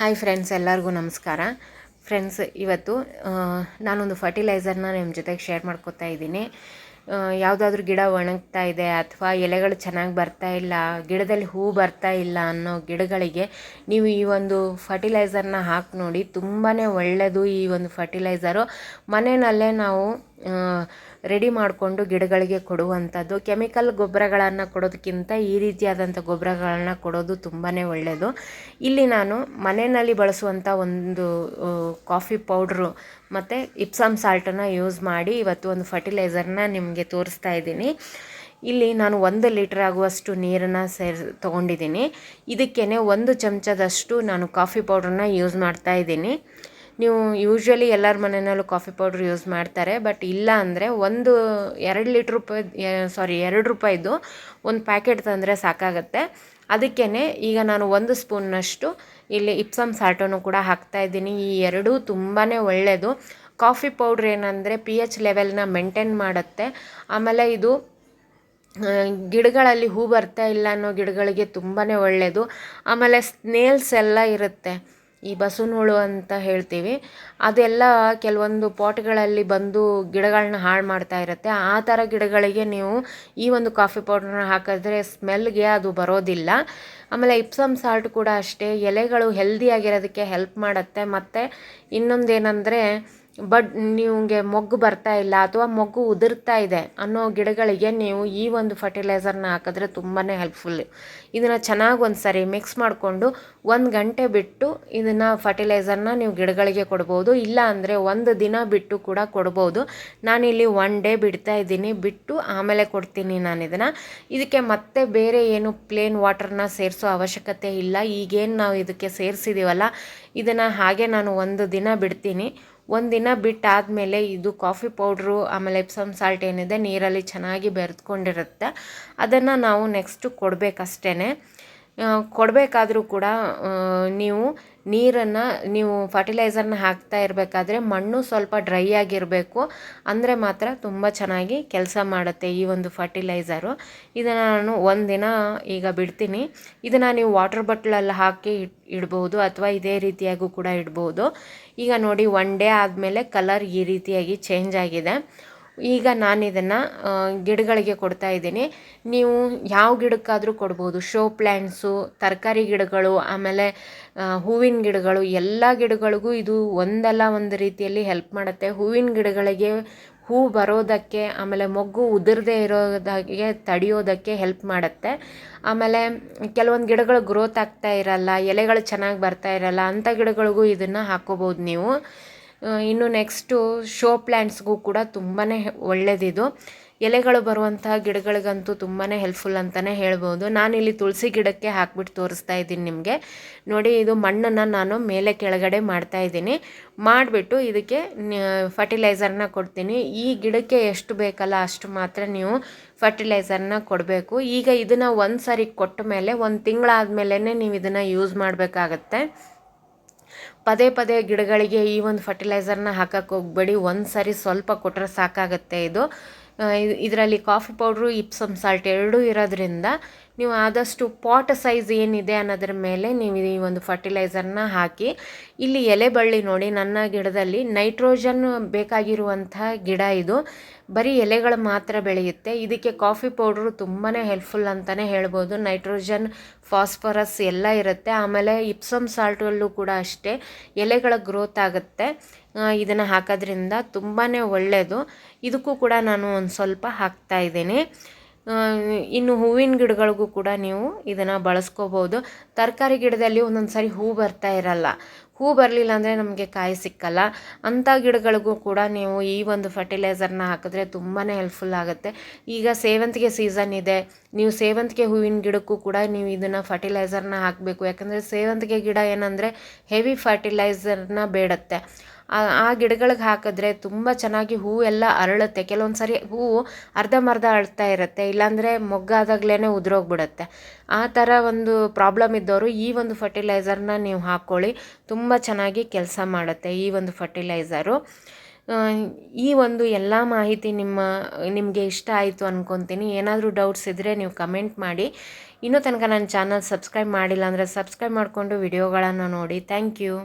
Hi friends ಎಲ್ಲರಿಗೂ ನಮಸ್ಕಾರ. Friends ಇವತ್ತು ನಾನೊಂದು ಫರ್ಟಿಲೈಸರ್ನ ನಿಮ್ಮ ಜೊತೆಗೆ ಶೇರ್ ಮಾಡ್ಕೋತಾ ಇದ್ದೀನಿ. ಯಾವುದಾದ್ರೂ ಗಿಡ ಒಣಗ್ತಾ ಇದೆ ಅಥವಾ ಎಲೆಗಳು ಚೆನ್ನಾಗಿ ಬರ್ತಾ ಇಲ್ಲ, ಗಿಡದಲ್ಲಿ ಹೂ ಬರ್ತಾ ಇಲ್ಲ ಅನ್ನೋ ಗಿಡಗಳಿಗೆ ನೀವು ಈ ಒಂದು ಫರ್ಟಿಲೈಸರ್ನ ಹಾಕಿ ನೋಡಿ ತುಂಬಾ ಒಳ್ಳೆಯದು ಈ ಒಂದು ಫರ್ಟಿಲೈಸರು ಮನೆಯಲ್ಲೇ ನಾವು ರೆಡಿ ಮಾಡಿಕೊಂಡು ಗಿಡಗಳಿಗೆ ಕೊಡುವಂಥದ್ದು. ಕೆಮಿಕಲ್ ಗೊಬ್ಬರಗಳನ್ನು ಕೊಡೋದಕ್ಕಿಂತ ಈ ರೀತಿಯಾದಂಥ ಗೊಬ್ಬರಗಳನ್ನ ಕೊಡೋದು ತುಂಬಾ ಒಳ್ಳೆಯದು ಇಲ್ಲಿ ನಾನು ಮನೆಯಲ್ಲಿ ಬಳಸುವಂಥ ಒಂದು ಕಾಫಿ ಪೌಡ್ರು ಮತ್ತು ಇಪ್ಸಮ್ ಸಾಲ್ಟನ್ನು ಯೂಸ್ ಮಾಡಿ ಇವತ್ತು ಒಂದು ಫರ್ಟಿಲೈಸರ್ನ ನಿಮಗೆ ತೋರಿಸ್ತಾ ಇದ್ದೀನಿ. ಇಲ್ಲಿ ನಾನು ಒಂದು ಲೀಟ್ರ್ ಆಗುವಷ್ಟು ನೀರನ್ನು ಸೇರ್, ತೊಗೊಂಡಿದ್ದೀನಿ. ಇದಕ್ಕೇ ಒಂದು ಚಮಚದಷ್ಟು ನಾನು ಕಾಫಿ ಪೌಡ್ರನ್ನ ಯೂಸ್ ಮಾಡ್ತಾ ಇದ್ದೀನಿ. ನೀವು ಯೂಶ್ವಲಿ ಎಲ್ಲರ ಮನೆಯಲ್ಲೂ ಕಾಫಿ ಪೌಡ್ರ್ ಯೂಸ್ ಮಾಡ್ತಾರೆ ಬಟ್ ಇಲ್ಲ ಅಂದರೆ ಒಂದು ಎರಡು ಲೀಟ್ರ್ ರೂಪಾಯಿ ಸಾರಿ ಎರಡು ರೂಪಾಯಿದು ಒಂದು ಪ್ಯಾಕೆಟ್ ತಂದರೆ ಸಾಕಾಗತ್ತೆ. ಅದಕ್ಕೇ ಈಗ ನಾನು ಒಂದು ಸ್ಪೂನ್ನಷ್ಟು ಇಲ್ಲಿ ಇಪ್ಸಮ್ ಸಾಲ್ಟನ್ನು ಕೂಡ ಹಾಕ್ತಾ ಇದ್ದೀನಿ. ಈ ಎರಡೂ ತುಂಬಾ ಒಳ್ಳೆಯದು ಕಾಫಿ ಪೌಡ್ರ್ ಏನಂದರೆ ಪಿ ಎಚ್ ಲೆವೆಲ್ನ ಮೇಂಟೈನ್ ಮಾಡುತ್ತೆ. ಆಮೇಲೆ ಇದು ಗಿಡಗಳಲ್ಲಿ ಹೂ ಬರ್ತಾ ಇಲ್ಲ ಅನ್ನೋ ಗಿಡಗಳಿಗೆ ತುಂಬಾ ಒಳ್ಳೆಯದು ಆಮೇಲೆ ಸ್ನೇಲ್ಸ್ ಎಲ್ಲ ಇರುತ್ತೆ. ಈ ಬಸವನ ಹುಳು ಅಂತ ಹೇಳ್ತೀವಿ. ಅದೆಲ್ಲ ಕೆಲವೊಂದು ಪಾಟ್ಗಳಲ್ಲಿ ಬಂದು ಗಿಡಗಳನ್ನ ಹಾಳು ಮಾಡ್ತಾ ಇರುತ್ತೆ. ಆ ಥರ ಗಿಡಗಳಿಗೆ ನೀವು ಈ ಒಂದು ಕಾಫಿ ಪೌಡ್ರನ್ನ ಹಾಕಿದ್ರೆ ಸ್ಮೆಲ್ಗೆ ಅದು ಬರೋದಿಲ್ಲ. ಆಮೇಲೆ ಇಪ್ಸಮ್ ಸಾಲ್ಟ್ ಕೂಡ ಅಷ್ಟೇ. ಎಲೆಗಳು ಹೆಲ್ದಿಯಾಗಿರೋದಕ್ಕೆ ಹೆಲ್ಪ್ ಮಾಡುತ್ತೆ. ಮತ್ತು ಇನ್ನೊಂದೇನೆಂದರೆ ಬಟ್ ನಿಮಗೆ ಮೊಗ್ಗು ಬರ್ತಾ ಇಲ್ಲ ಅಥವಾ ಮೊಗ್ಗು ಉದುರ್ತಾ ಇದೆ ಅನ್ನೋ ಗಿಡಗಳಿಗೆ ನೀವು ಈ ಒಂದು ಫರ್ಟಿಲೈಸರ್ನ ಹಾಕಿದ್ರೆ ತುಂಬಾ ಹೆಲ್ಪ್ಫುಲ್ ಇದನ್ನು ಚೆನ್ನಾಗಿ ಒಂದು ಸರಿ ಮಿಕ್ಸ್ ಮಾಡಿಕೊಂಡು ಒಂದು ಗಂಟೆ ಬಿಟ್ಟು ಇದನ್ನು ಫರ್ಟಿಲೈಸರ್ನ ನೀವು ಗಿಡಗಳಿಗೆ ಕೊಡ್ಬೋದು. ಇಲ್ಲ ಅಂದರೆ ಒಂದು ದಿನ ಬಿಟ್ಟು ಕೂಡ ಕೊಡ್ಬೋದು. ನಾನಿಲ್ಲಿ ಒನ್ ಡೇ ಬಿಡ್ತಾ ಇದ್ದೀನಿ, ಬಿಟ್ಟು ಆಮೇಲೆ ಕೊಡ್ತೀನಿ ನಾನು ಇದನ್ನು. ಇದಕ್ಕೆ ಮತ್ತೆ ಬೇರೆ ಏನು ಪ್ಲೇನ್ ವಾಟರ್ನ ಸೇರಿಸೋ ಅವಶ್ಯಕತೆ ಇಲ್ಲ. ಈಗೇನು ನಾವು ಇದಕ್ಕೆ ಸೇರಿಸಿದ್ದೀವಲ್ಲ ಇದನ್ನು ಹಾಗೆ ನಾನು ಒಂದು ದಿನ ಬಿಡ್ತೀನಿ. ಒಂದಿನ ಬಿಟ್ಟಾದಮೇಲೆ ಇದು ಕಾಫಿ ಪೌಡ್ರು, ಆಮೇಲೆ ಎಪ್ಸಮ್ ಸಾಲ್ಟ್ ಏನಿದೆ, ನೀರಲ್ಲಿ ಚೆನ್ನಾಗಿ ಬೆರೆತ್ಕೊಂಡಿರುತ್ತೆ ಅದನ್ನು ನಾವು ನೆಕ್ಸ್ಟು ಕೊಡಬೇಕಷ್ಟೇ ಕೊಡಬೇಕಾದ್ರೂ ಕೂಡ ನೀವು ನೀರನ್ನು, ನೀವು ಫರ್ಟಿಲೈಸರ್ನ ಹಾಕ್ತಾ ಇರಬೇಕಾದ್ರೆ ಮಣ್ಣು ಸ್ವಲ್ಪ ಡ್ರೈ ಆಗಿರಬೇಕು. ಅಂದರೆ ಮಾತ್ರ ತುಂಬ ಚೆನ್ನಾಗಿ ಕೆಲಸ ಮಾಡುತ್ತೆ ಈ ಒಂದು ಫರ್ಟಿಲೈಸರು ಇದನ್ನು ನಾನು ಒಂದಿನ ಈಗ ಬಿಡ್ತೀನಿ. ಇದನ್ನು ನೀವು ವಾಟರ್ ಬಾಟ್ಲಲ್ಲಿ ಹಾಕಿ ಇಡ್ಬೋದು ಅಥವಾ ಇದೇ ರೀತಿಯಾಗೂ ಕೂಡ ಇಡ್ಬೋದು. ಈಗ ನೋಡಿ ಒನ್ ಡೇ ಆದಮೇಲೆ ಕಲರ್ ಈ ರೀತಿಯಾಗಿ ಚೇಂಜ್ ಆಗಿದೆ. ಈಗ ನಾನು ಇದನ್ನು ಗಿಡಗಳಿಗೆ ಕೊಡ್ತಾ ಇದ್ದೀನಿ. ನೀವು ಯಾವ ಗಿಡಕ್ಕಾದರೂ ಕೊಡ್ಬೋದು. ಶೋ ಪ್ಲ್ಯಾಂಟ್ಸು ತರಕಾರಿ ಗಿಡಗಳು, ಆಮೇಲೆ ಹೂವಿನ ಗಿಡಗಳು, ಎಲ್ಲ ಗಿಡಗಳಿಗೂ ಇದು ಒಂದಲ್ಲ ಒಂದು ರೀತಿಯಲ್ಲಿ ಹೆಲ್ಪ್ ಮಾಡುತ್ತೆ. ಹೂವಿನ ಗಿಡಗಳಿಗೆ ಹೂ ಬರೋದಕ್ಕೆ, ಆಮೇಲೆ ಮೊಗ್ಗು ಉದುರದೇ ಇರೋದಾಗೆ ತಡೆಯೋದಕ್ಕೆ ಹೆಲ್ಪ್ ಮಾಡುತ್ತೆ. ಆಮೇಲೆ ಕೆಲವೊಂದು ಗಿಡಗಳು ಗ್ರೋತ್ ಆಗ್ತಾ ಇರಲ್ಲ, ಎಲೆಗಳು ಚೆನ್ನಾಗಿ ಬರ್ತಾ ಇರಲ್ಲ, ಅಂಥ ಗಿಡಗಳಿಗೂ ಇದನ್ನು ಹಾಕೋಬೋದು ನೀವು. ಇನ್ನು ನೆಕ್ಸ್ಟು ಶೋ ಪ್ಲ್ಯಾಂಟ್ಸ್ಗೂ ಕೂಡ ತುಂಬಾ ಒಳ್ಳೆಯದಿದು ಎಲೆಗಳು ಬರುವಂತಹ ಗಿಡಗಳಿಗಂತೂ ತುಂಬಾ ಹೆಲ್ಪ್ಫುಲ್ ಅಂತಲೇ ಹೇಳ್ಬೋದು. ನಾನಿಲ್ಲಿ ತುಳಸಿ ಗಿಡಕ್ಕೆ ಹಾಕ್ಬಿಟ್ಟು ತೋರಿಸ್ತಾ ಇದ್ದೀನಿ ನಿಮಗೆ. ನೋಡಿ, ಇದು ಮಣ್ಣನ್ನು ನಾನು ಮೇಲೆ ಕೆಳಗಡೆ ಮಾಡ್ತಾ ಇದ್ದೀನಿ. ಮಾಡಿಬಿಟ್ಟು ಇದಕ್ಕೆ ಫರ್ಟಿಲೈಸರ್ನ ಕೊಡ್ತೀನಿ. ಈ ಗಿಡಕ್ಕೆ ಎಷ್ಟು ಬೇಕಲ್ಲ ಅಷ್ಟು ಮಾತ್ರ ನೀವು ಫರ್ಟಿಲೈಸರ್ನ ಕೊಡಬೇಕು. ಈಗ ಇದನ್ನು ಒಂದು ಸಾರಿ ಕೊಟ್ಟ ಮೇಲೆ, ಒಂದು ತಿಂಗಳಾದ್ಮೇಲೆ ನೀವು ಇದನ್ನು ಯೂಸ್ ಮಾಡಬೇಕಾಗತ್ತೆ. ಪದೇ ಪದೇ ಗಿಡಗಳಿಗೆ ಈ ಒಂದು ಫರ್ಟಿಲೈಸರ್ನ ಹಾಕಕ್ಕೆ ಹೋಗಬೇಡಿ. ಒಂದು ಸಾರಿ ಸ್ವಲ್ಪ ಕೊಟ್ಟರೆ ಸಾಕಾಗುತ್ತೆ ಇದು. ಇದರಲ್ಲಿ ಕಾಫಿ ಪೌಡ್ರು ಇಪ್ಸಮ್ ಸಾಲ್ಟ್ ಎರಡೂ ಇರೋದ್ರಿಂದ ನೀವು ಆದಷ್ಟು ಪಾಟ್ ಸೈಜ್ ಏನಿದೆ ಅನ್ನೋದ್ರ ಮೇಲೆ ನೀವು ಈ ಒಂದು ಫರ್ಟಿಲೈಸರ್ನ ಹಾಕಿ, ಇಲ್ಲಿ ಎಲೆ ಬಳ್ಳಿ ನೋಡಿ, ನನ್ನ ಗಿಡದಲ್ಲಿ ನೈಟ್ರೋಜನ್ ಬೇಕಾಗಿರುವಂಥ ಗಿಡ ಇದು. ಬರೀ ಎಲೆಗಳು ಮಾತ್ರ ಬೆಳೆಯುತ್ತೆ. ಇದಕ್ಕೆ ಕಾಫಿ ಪೌಡ್ರು ತುಂಬಾ ಹೆಲ್ಪ್ಫುಲ್ ಅಂತಲೇ ಹೇಳ್ಬೋದು. ನೈಟ್ರೋಜನ್ ಫಾಸ್ಫರಸ್ ಎಲ್ಲ ಇರುತ್ತೆ. ಆಮೇಲೆ ಇಪ್ಸಮ್ ಸಾಲ್ಟಲ್ಲೂ ಕೂಡ ಅಷ್ಟೇ. ಎಲೆಗಳ ಗ್ರೋತ್ ಆಗುತ್ತೆ. ಇದನ್ನು ಹಾಕೋದ್ರಿಂದ ತುಂಬಾ ಒಳ್ಳೆಯದು ಇದಕ್ಕೂ ಕೂಡ ನಾನು ಒಂದು ಸ್ವಲ್ಪ ಹಾಕ್ತಾ ಇದ್ದೀನಿ. ಇನ್ನು ಹೂವಿನ ಗಿಡಗಳಿಗೂ ಕೂಡ ನೀವು ಇದನ್ನು ಬಳಸ್ಕೋಬೋದು. ತರಕಾರಿ ಗಿಡದಲ್ಲಿ ಒಂದೊಂದು ಸಾರಿ ಹೂ ಬರ್ತಾ ಇರಲ್ಲ. ಹೂ ಬರಲಿಲ್ಲ ಅಂದರೆ ನಮಗೆ ಕಾಯಿ ಸಿಕ್ಕಲ್ಲ. ಅಂಥ ಗಿಡಗಳಿಗೂ ಕೂಡ ನೀವು ಈ ಒಂದು ಫರ್ಟಿಲೈಸರ್ನ ಹಾಕಿದ್ರೆ ತುಂಬಾ ಹೆಲ್ಪ್ಫುಲ್ ಆಗುತ್ತೆ. ಈಗ ಸೇವಂತಿಗೆ ಸೀಸನ್ ಇದೆ. ನೀವು ಸೇವಂತಿಗೆ ಹೂವಿನ ಗಿಡಕ್ಕೂ ಕೂಡ ನೀವು ಇದನ್ನು ಫರ್ಟಿಲೈಸರ್ನ ಹಾಕಬೇಕು. ಯಾಕಂದರೆ ಸೇವಂತಿಗೆ ಗಿಡ ಏನಂದರೆ ಹೆವಿ ಫರ್ಟಿಲೈಸರ್ನ ಬೇಡತ್ತೆ. ಆ ಗಿಡಗಳಿಗೆ ಹಾಕಿದ್ರೆ ತುಂಬ ಚೆನ್ನಾಗಿ ಹೂ ಎಲ್ಲ ಅರಳುತ್ತೆ. ಕೆಲವೊಂದು ಸರಿ ಹೂವು ಅರ್ಧಂಬರ್ಧ ಅರಳ್ತಾ ಇರುತ್ತೆ. ಇಲ್ಲಾಂದರೆ ಮೊಗ್ಗಾದಾಗಲೇ ಉದುರೋಗ್ಬಿಡುತ್ತೆ. ಆ ಥರ ಒಂದು ಪ್ರಾಬ್ಲಮ್ ಇದ್ದವರು ಈ ಒಂದು ಫರ್ಟಿಲೈಸರ್ನ ನೀವು ಹಾಕ್ಕೊಳ್ಳಿ. ತುಂಬ ಚೆನ್ನಾಗಿ ಕೆಲಸ ಮಾಡುತ್ತೆ ಈ ಒಂದು ಫರ್ಟಿಲೈಸರು. ಈ ಒಂದು ಎಲ್ಲ ಮಾಹಿತಿ ನಿಮ್ಮ, ನಿಮಗೆ ಇಷ್ಟ ಆಯಿತು ಅಂದ್ಕೊತೀನಿ ಏನಾದರೂ ಡೌಟ್ಸ್ ಇದ್ದರೆ ನೀವು ಕಮೆಂಟ್ ಮಾಡಿ. ಇನ್ನೂ ತನಕ ನನ್ನ ಚಾನಲ್ ಸಬ್ಸ್ಕ್ರೈಬ್ ಮಾಡಿಲ್ಲ ಅಂದರೆ ಸಬ್ಸ್ಕ್ರೈಬ್ ಮಾಡಿಕೊಂಡು ವಿಡಿಯೋಗಳನ್ನು ನೋಡಿ. Thank you.